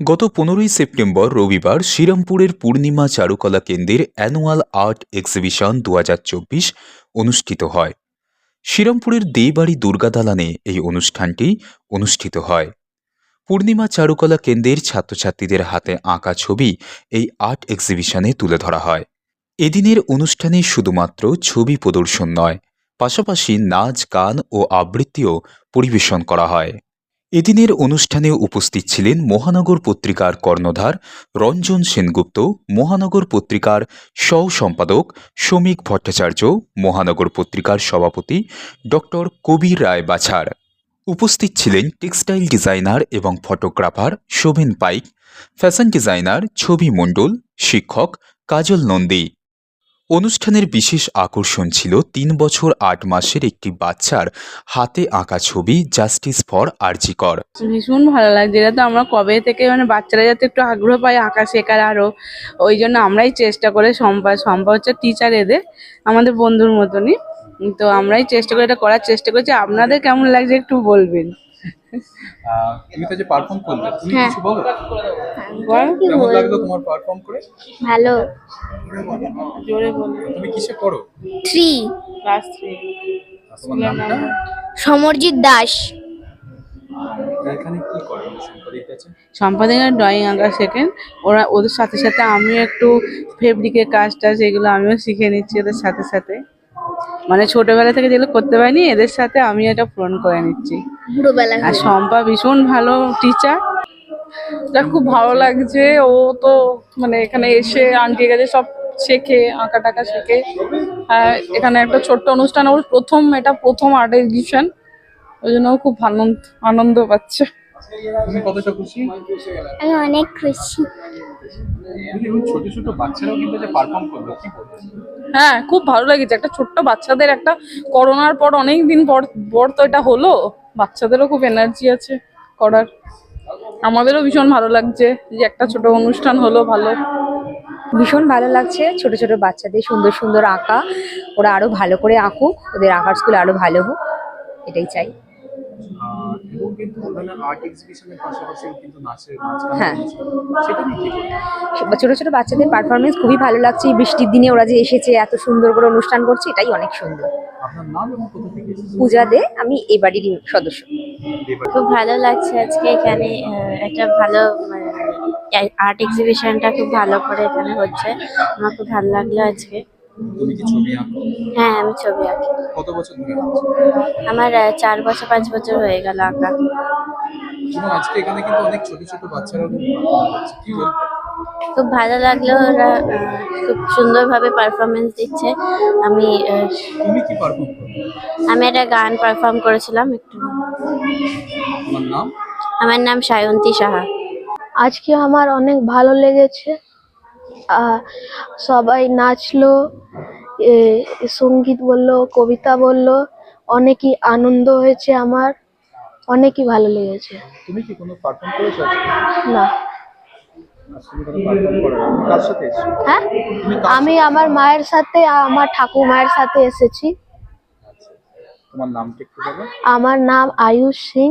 গত পনেরোই সেপ্টেম্বর রবিবার শ্রীরামপুরের পূর্ণিমা চারুকলা কেন্দ্রের অ্যানুয়াল আর্ট এক্সিবিশন দু হাজার চব্বিশ অনুষ্ঠিত হয়। শ্রীরামপুরের দেবাড়ি দুর্গা দালানে এই অনুষ্ঠানটি অনুষ্ঠিত হয়। পূর্ণিমা চারুকলা কেন্দ্রের ছাত্রছাত্রীদের হাতে আঁকা ছবি এই আর্ট এক্সিবিশনে তুলে ধরা হয়। এদিনের অনুষ্ঠানে শুধুমাত্র ছবি প্রদর্শন নয়, পাশাপাশি নাচ, গান ও আবৃত্তিও পরিবেশন করা হয়। এদিনের অনুষ্ঠানে উপস্থিত ছিলেন মহানগর পত্রিকার কর্ণধার রঞ্জন সেনগুপ্ত, মহানগর পত্রিকার সহ সম্পাদক শ্রমিক ভট্টাচার্য, মহানগর পত্রিকার সভাপতি ডক্টর কবির রায় বাছার। উপস্থিত ছিলেন টেক্সটাইল ডিজাইনার এবং photographer Shoven Paik, fashion designer Chhabi Mondal, শিক্ষক কাজল নন্দী। অনুষ্ঠানের বিশেষ আকর্ষণ ছিল তিন বছর আট মাসের একটি বাচ্চার হাতে আঁকা ছবি জাস্টিস ফর আরজিকর ভীষণ ভালো লাগছে। এটা তো আমরা কবে থেকে মানে বাচ্চারা যাতে একটু আগ্রহ পায় আঁকা শেখার আরও ওই জন্য আমরাই চেষ্টা করে সম্পা সম্পা হচ্ছে টিচার এদের, আমাদের বন্ধুর মতনই। তো আমরাই চেষ্টা করে, এটা করার চেষ্টা করছি। আপনাদের কেমন লাগছে একটু বলবেন? তুমি তো যে পারফর্ম করলে তুমি হ্যাঁ। কিছু বলো? কেমন লাগল তোমার পারফর্ম করে? ভালো। জোরে বলো। তুমি কিসে পড়ো? থ্রি ক্লাস থ্রি তোমার নামটা? সমরজিৎ দাস। এখানে কি করে সম্পাদিত আছে? সম্পাদকের ড্রয়িং আঁকা শেখেন। ওরা ওদের সাথে সাথে আমিও একটু ফেব্রিকের কাজ টাজ এগুলো আমিও শিখে নিচ্ছি ওদের সাথে সাথে। মানে ছোটবেলা থেকে যেগুলো করতে পারিনি এদের সাথে আমি এটা পূরণ করে নিচ্ছি। আর শম্পা ভীষণ ভালো টিচার যা খুব ভালো লাগছে ও তো মানে এখানে এসে আন্টির কাছে সব শেখে আঁকা টাকা শেখে। আর এখানে একটা ছোট্ট অনুষ্ঠান ওর প্রথম এটা প্রথম আর্ট এক্সিবিশন ওই জন্য খুব আনন্দ আনন্দ পাচ্ছে। তুমি কতটা খুশি? আমি অনেক খুশি। ছোট ছোট বাচ্চারাও কিন্তু যে পারফর্ম করল কি বলব? হ্যাঁ খুব ভালো লেগেছে। একটা ছোট্ট বাচ্চাদের একটা করোনার পর অনেক দিন পর পর তো এটা হলো। বাচ্চাদেরও খুব এনার্জি আছে করার। আমাদেরও ভীষণ ভালো লাগছে যে একটা ছোট অনুষ্ঠান হলো ভালো। ভীষণ ভালো লাগছে ছোট ছোট বাচ্চাদের সুন্দর সুন্দর আঁকা। ওরা আরও ভালো করে আঁকুক ওদের আঁকার স্কুল আরও ভালো হোক এটাই চাই। এবং কিন্তু ওখানে আর্ট এক্সিবিশনের পাশাপাশি কিন্তু নাচের হ্যাঁ। সেটা নিয়ে ছোট ছোট বাচ্চাদের পারফরমেন্স খুবই ভালো লাগছে। এই বৃষ্টির দিনে ওরা যে এসেছে এত সুন্দর করে অনুষ্ঠান করছে এটাই অনেক সুন্দর। আপনার নাম এবং কোথা থেকে পূজা দে আমি এই বাড়িরই সদস্য। খুব ভালো লাগছে আজকে এখানে আহ, একটা ভালো আর্ট এক্সিবিশনটা খুব ভালো করে এখানে হচ্ছে। আমার খুব ভালো লাগল আজকে। তুমি কি ছবি আঁকো? হ্যাঁ আমি ছবি আঁকি। কত বছর ধরে আমার চার বছর পাঁচ বছর হয়ে গেল আঁকা। আজকে এখানে কিন্তু অনেক ছোট ছোট করছে। কি খুব ভালো লাগল ওরা খুব সুন্দরভাবে পারফরমেন্স দিচ্ছে। আমি তুমি কি পারফর্ম আমি একটা গান পারফর্ম করেছিলাম একটু। তোমার নাম? আমার নাম সায়ন্তী সাহা। আজকে আমার অনেক ভালো লেগেছে। আহ, সবাই নাচলো সংগীত বলল কবিতা বলল অনেকই আনন্দ হয়েছে আমার অনেকই ভালো লেগেছে। তুমি কি কোনো পারফর্ম করেছ না। হ্যাঁ? আমি আমার মায়ের সাথে আমার ঠাকুমায়ের সাথে এসেছি। তোমার নামটা একটু বলো। আমার নাম আয়ুষ সিং।